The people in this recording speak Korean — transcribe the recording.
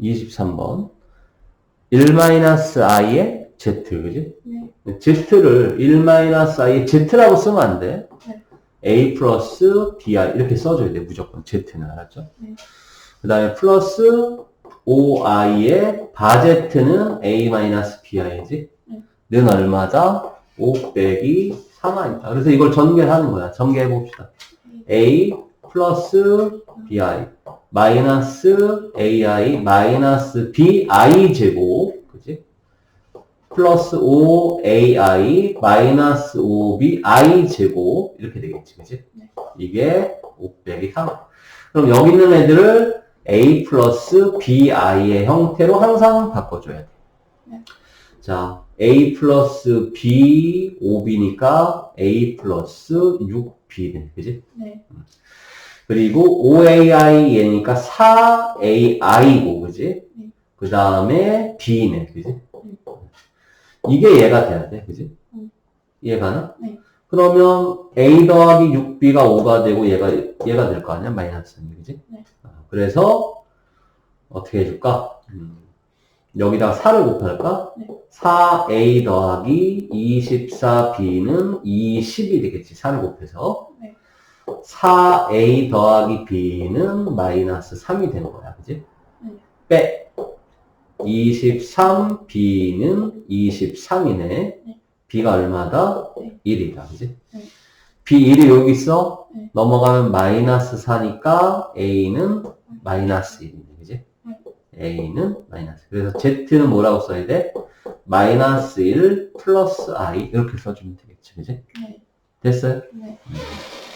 23번 1-i의 z, 그지? 네. z를 1-i의 z라고 쓰면 안 돼. 네. a 플러스 bi 이렇게 써줘야 돼, 무조건 z는 알았죠? 네. 그 다음에 플러스 5i의 바제트는 a 마이너스 bi지? 네. 는 얼마다? 5 빼기 3i다. 그래서 이걸 전개하는 거야. 전개해 봅시다. a 플러스 bi 마이너스 ai 마이너스 bi 제곱 그지? 플러스 5ai 마이너스 5bi 제곱 이렇게 되겠지 그지? 네. 이게 5 빼기 3 그럼 여기 있는 애들을 a 플러스 bi의 형태로 항상 바꿔줘야 돼. 네. 자, a 플러스 b 5b니까 a 플러스 6b 그지? 네. 그리고 5ai 얘니까 4ai고 그지? 네. 그 다음에 b네 그지? 이게 얘가 돼야 돼 그지? 음. 얘가나? 네. 그러면 a 더하기 6b가 5가 되고 얘가 얘가 될 거 아니야? 마이너스 2 그지? 네. 아, 그래서 어떻게 해줄까? 음, 여기다가 4를 곱할까? 네. 4a 더하기 24b는 20이 되겠지. 4를 곱해서. 네. 4a 더하기 b는 마이너스 3이 되는 거야. 그지? 네. 빼. 23b는 23이네. 네. b가 얼마다? 네. 1이다. 그지? 네. b 1이 여기 있어? 네. 넘어가면 마이너스 4니까 a는 마이너스 1이네. 그지? 네. a는 마이너스. 그래서 z는 뭐라고 써야 돼? 마이너스 1 플러스 i 이렇게 써주면 되겠지. 그지? 네. 됐어요? 네. 음.